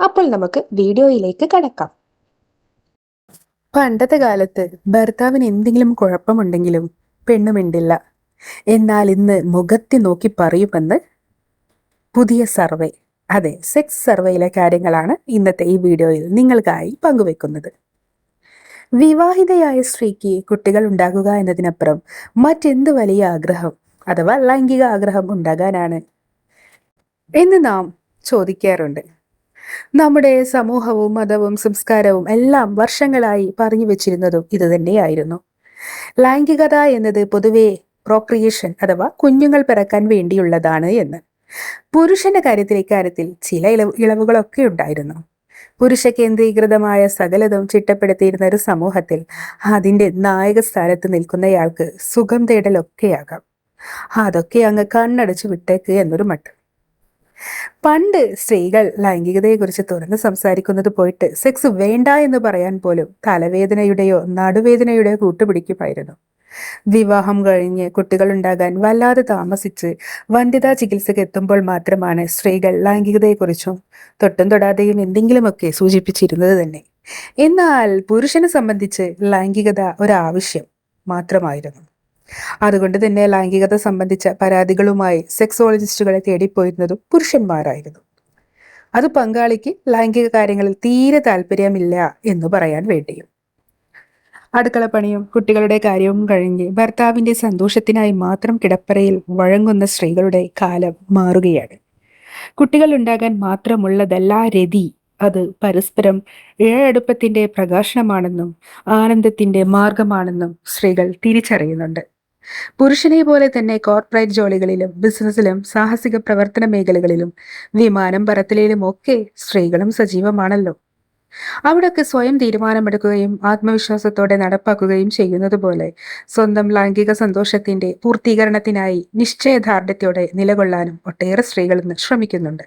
അപ്പോൾ നമുക്ക് വീഡിയോയിലേക്ക് കടക്കാം. പണ്ടത്തെ കാലത്ത് ഭർത്താവിന് എന്തെങ്കിലും കുഴപ്പമുണ്ടെങ്കിലും പെണ്ണ് മിണ്ടില്ല. എന്നാൽ ഇന്ന് മുഖത്തി നോക്കി പറയുമെന്ന് പുതിയ സർവേ. അതെ സെക്സ് സർവേയിലെ കാര്യങ്ങളാണ് ഇന്നത്തെ ഈ വീഡിയോയിൽ നിങ്ങൾക്കായി പങ്കുവെക്കുന്നത്. വിവാഹിതയായ സ്ത്രീക്ക് കുട്ടികൾ ഉണ്ടാകുക എന്നതിനപ്പുറം മറ്റെന്ത് വലിയ ആഗ്രഹം അഥവാ ലൈംഗിക ആഗ്രഹം ഉണ്ടാകാനാണ് എന്ന് നാം ചോദിക്കാറുണ്ട്. നമ്മുടെ സമൂഹവും മതവും സംസ്കാരവും എല്ലാം വർഷങ്ങളായി പറഞ്ഞു വെച്ചിരുന്നതും ഇത് തന്നെയായിരുന്നു. ലൈംഗികത എന്നത് പൊതുവെ പ്രോക്രിയേഷൻ അഥവാ കുഞ്ഞുങ്ങൾ പിറക്കാൻ വേണ്ടിയുള്ളതാണ് എന്ന്. പുരുഷന്റെ കാര്യത്തിൽ ചില ഇളവ് ഇളവുകളൊക്കെ ഉണ്ടായിരുന്നു. പുരുഷ കേന്ദ്രീകൃതമായ സകലതും ചിട്ടപ്പെടുത്തിയിരുന്ന ഒരു സമൂഹത്തിൽ അതിന്റെ നായക സ്ഥാനത്ത് നിൽക്കുന്നയാൾക്ക് സുഖം തേടലൊക്കെയാകാം. അതൊക്കെ അങ്ങ് കണ്ണടച്ചു വിട്ടേക്ക് എന്നൊരു മട്ട്. പണ്ട് സ്ത്രീകൾ ലൈംഗികതയെക്കുറിച്ച് തുറന്ന് സംസാരിക്കുന്നത് പോയിട്ട് സെക്സ് വേണ്ട എന്ന് പറയാൻ പോലും തലവേദനയുടെയോ നടുവേദനയുടെയോ കൂട്ടുപിടിക്കുമായിരുന്നു. വിവാഹം കഴിഞ്ഞ് കുട്ടികൾ ഉണ്ടാകാൻ വല്ലാതെ താമസിച്ച് വന്ധ്യതാ ചികിത്സയ്ക്ക് എത്തുമ്പോൾ മാത്രമാണ് സ്ത്രീകൾ ലൈംഗികതയെക്കുറിച്ചും തൊട്ടും തൊടാതെയും എന്തെങ്കിലുമൊക്കെ സൂചിപ്പിച്ചിരുന്നത് തന്നെ. എന്നാൽ പുരുഷനെ സംബന്ധിച്ച് ലൈംഗികത ഒരാവശ്യം മാത്രമായിരുന്നു. അതുകൊണ്ട് തന്നെ ലൈംഗികത സംബന്ധിച്ച പരാതികളുമായി സെക്സോളജിസ്റ്റുകളെ തേടിപ്പോയിരുന്നതും പുരുഷന്മാരായിരുന്നു. അത് പങ്കാളിക്ക് ലൈംഗിക കാര്യങ്ങളിൽ തീരെ താല്പര്യമില്ല എന്ന് പറയാൻ വേണ്ടിയും. അടുക്കളപ്പണിയും കുട്ടികളുടെ കാര്യവും കഴിഞ്ഞ് ഭർത്താവിന്റെ സന്തോഷത്തിനായി മാത്രം കിടപ്പറയിൽ വഴങ്ങുന്ന സ്ത്രീകളുടെ കാലം മാറുകയാണ്. കുട്ടികൾ ഉണ്ടാകാൻ മാത്രമുള്ളതല്ല രതി. അത് പരസ്പരം ഇഴയടുപ്പത്തിന്റെ പ്രകാശനമാണെന്നും ആനന്ദത്തിന്റെ മാർഗമാണെന്നും സ്ത്രീകൾ തിരിച്ചറിയുന്നുണ്ട്. പുരുഷനെ പോലെ തന്നെ കോർപ്പറേറ്റ് ജോലികളിലും ബിസിനസ്സിലും സാഹസിക പ്രവർത്തന മേഖലകളിലും വിമാനം പറത്തലിലും ഒക്കെ സ്ത്രീകളും സജീവമാണല്ലോ. അവിടൊക്കെ സ്വയം തീരുമാനമെടുക്കുകയും ആത്മവിശ്വാസത്തോടെ നടപ്പാക്കുകയും ചെയ്യുന്നത് പോലെ സ്വന്തം ലൈംഗിക സന്തോഷത്തിന്റെ പൂർത്തീകരണത്തിനായി നിശ്ചയദാർഢ്യത്തോടെ നിലകൊള്ളാനും ഒട്ടേറെ സ്ത്രീകൾ ഇന്ന് ശ്രമിക്കുന്നുണ്ട്.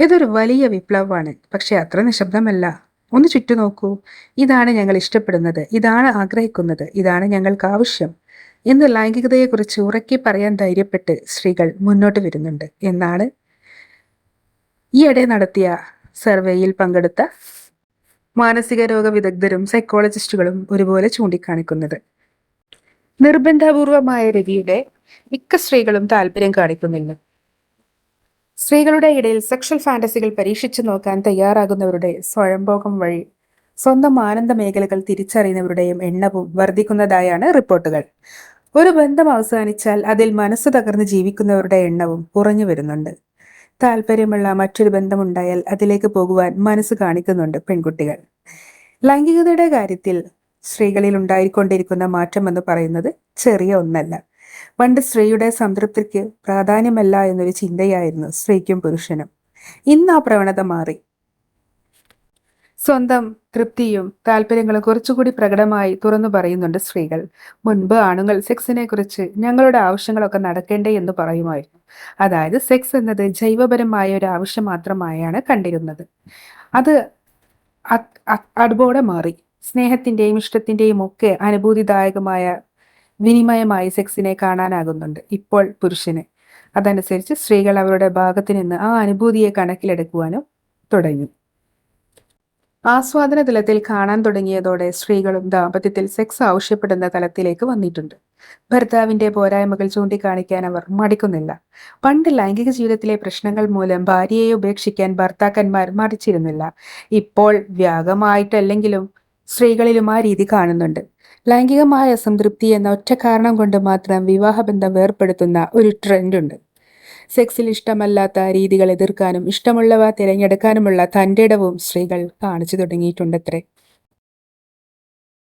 ഇതൊരു വലിയ വിപ്ലവമാണ് പക്ഷെ അത്ര നിശബ്ദമല്ല. ഒന്ന് ചുറ്റുനോക്കൂ. ഇതാണ് ഞങ്ങൾ ഇഷ്ടപ്പെടുന്നത് ഇതാണ് ആഗ്രഹിക്കുന്നത് ഇതാണ് ഞങ്ങൾക്ക് ആവശ്യം. എന്ന് ലൈംഗികതയെക്കുറിച്ച് ഉറക്കി പറയാൻ ധൈര്യപ്പെട്ട് സ്ത്രീകൾ മുന്നോട്ട് വരുന്നുണ്ട് എന്നാണ് ഈയിടെ നടത്തിയ സർവേയിൽ പങ്കെടുത്ത മാനസിക രോഗ വിദഗ്ധരും സൈക്കോളജിസ്റ്റുകളും ഒരുപോലെ ചൂണ്ടിക്കാണിക്കുന്നത്. നിർബന്ധപൂർവമായ രവിയുടെ മിക്ക സ്ത്രീകളും താല്പര്യം കാണിക്കുന്നില്ല. സ്ത്രീകളുടെ ഇടയിൽ സെക്ഷൽ ഫാന്റസികൾ പരീക്ഷിച്ചു നോക്കാൻ തയ്യാറാകുന്നവരുടെ സ്വയംഭോഗം വഴി സ്വന്തം ആനന്ദ മേഖലകൾ തിരിച്ചറിയുന്നവരുടെയും എണ്ണവും വർദ്ധിക്കുന്നതായാണ് റിപ്പോർട്ടുകൾ. ഒരു ബന്ധം അവസാനിച്ചാൽ അതിൽ മനസ്സ് തകർന്ന് ജീവിക്കുന്നവരുടെ എണ്ണവും കുറഞ്ഞു വരുന്നുണ്ട്. താല്പര്യമുള്ള മറ്റൊരു ബന്ധമുണ്ടായാൽ അതിലേക്ക് പോകുവാൻ മനസ്സ് കാണിക്കുന്നുണ്ട് പെൺകുട്ടികൾ. ലൈംഗികതയുടെ കാര്യത്തിൽ സ്ത്രീകളിൽ ഉണ്ടായിക്കൊണ്ടിരിക്കുന്ന മാറ്റം എന്ന് പറയുന്നത് ചെറിയ ഒന്നല്ല. പണ്ട് സ്ത്രീയുടെ സംതൃപ്തിക്ക് പ്രാധാന്യമല്ല എന്നൊരു ചിന്തയായിരുന്നു സ്ത്രീക്കും പുരുഷനും. ഇന്ന് ആ പ്രവണത മാറി. സ്വന്തം തൃപ്തിയും താല്പര്യങ്ങളും കുറച്ചുകൂടി പ്രകടമായി തുറന്നു പറയുന്നുണ്ട് സ്ത്രീകൾ. മുൻപ് ആണുങ്ങൾ സെക്സിനെ കുറിച്ച് ഞങ്ങളുടെ ആവശ്യങ്ങളൊക്കെ നടക്കേണ്ടേ എന്ന് പറയുമായിരുന്നു. അതായത് സെക്സ് എന്നത് ജൈവപരമായ ഒരു ആവശ്യം മാത്രമായാണ് കണ്ടിരുന്നത്. അത് അടുപോടെ മാറി. സ്നേഹത്തിന്റെയും ഇഷ്ടത്തിന്റെയും ഒക്കെ അനുഭൂതിദായകമായ വിനിമയമായി സെക്സിനെ കാണാനാകുന്നുണ്ട് ഇപ്പോൾ പുരുഷന്. അതനുസരിച്ച് സ്ത്രീകൾ അവരുടെ ഭാഗത്ത് നിന്ന് ആ അനുഭൂതിയെ കണക്കിലെടുക്കുവാനും തുടങ്ങി. ആസ്വാദന തലത്തിൽ കാണാൻ തുടങ്ങിയതോടെ സ്ത്രീകളും ദാമ്പത്യത്തിൽ സെക്സ് ആവശ്യപ്പെടുന്ന തലത്തിലേക്ക് വന്നിട്ടുണ്ട്. ഭർത്താവിന്റെ പോരായ്മകൾ ചൂണ്ടിക്കാണിക്കാൻ അവർ മടിക്കുന്നില്ല. പണ്ട് ലൈംഗിക ജീവിതത്തിലെ പ്രശ്നങ്ങൾ മൂലം ഭാര്യയെ ഉപേക്ഷിക്കാൻ ഭർത്താക്കന്മാർ മറിച്ചിരുന്നില്ല ഇപ്പോൾ വ്യാഗമായിട്ടല്ലെങ്കിലും സ്ത്രീകളിലും ആ രീതി കാണുന്നുണ്ട്. ലൈംഗികമായ അസംതൃപ്തി എന്ന ഒറ്റ കാരണം കൊണ്ട് മാത്രം വിവാഹബന്ധം വേർപ്പെടുത്തുന്ന ഒരു ട്രെൻഡ് ഉണ്ട്. സെക്സിൽ ഇഷ്ടമല്ലാത്ത രീതികൾ എതിർക്കാനും ഇഷ്ടമുള്ളവ തിരഞ്ഞെടുക്കാനുമുള്ള തന്റെ ഇടവും സ്ത്രീകൾ കാണിച്ചു തുടങ്ങിയിട്ടുണ്ടത്രേ.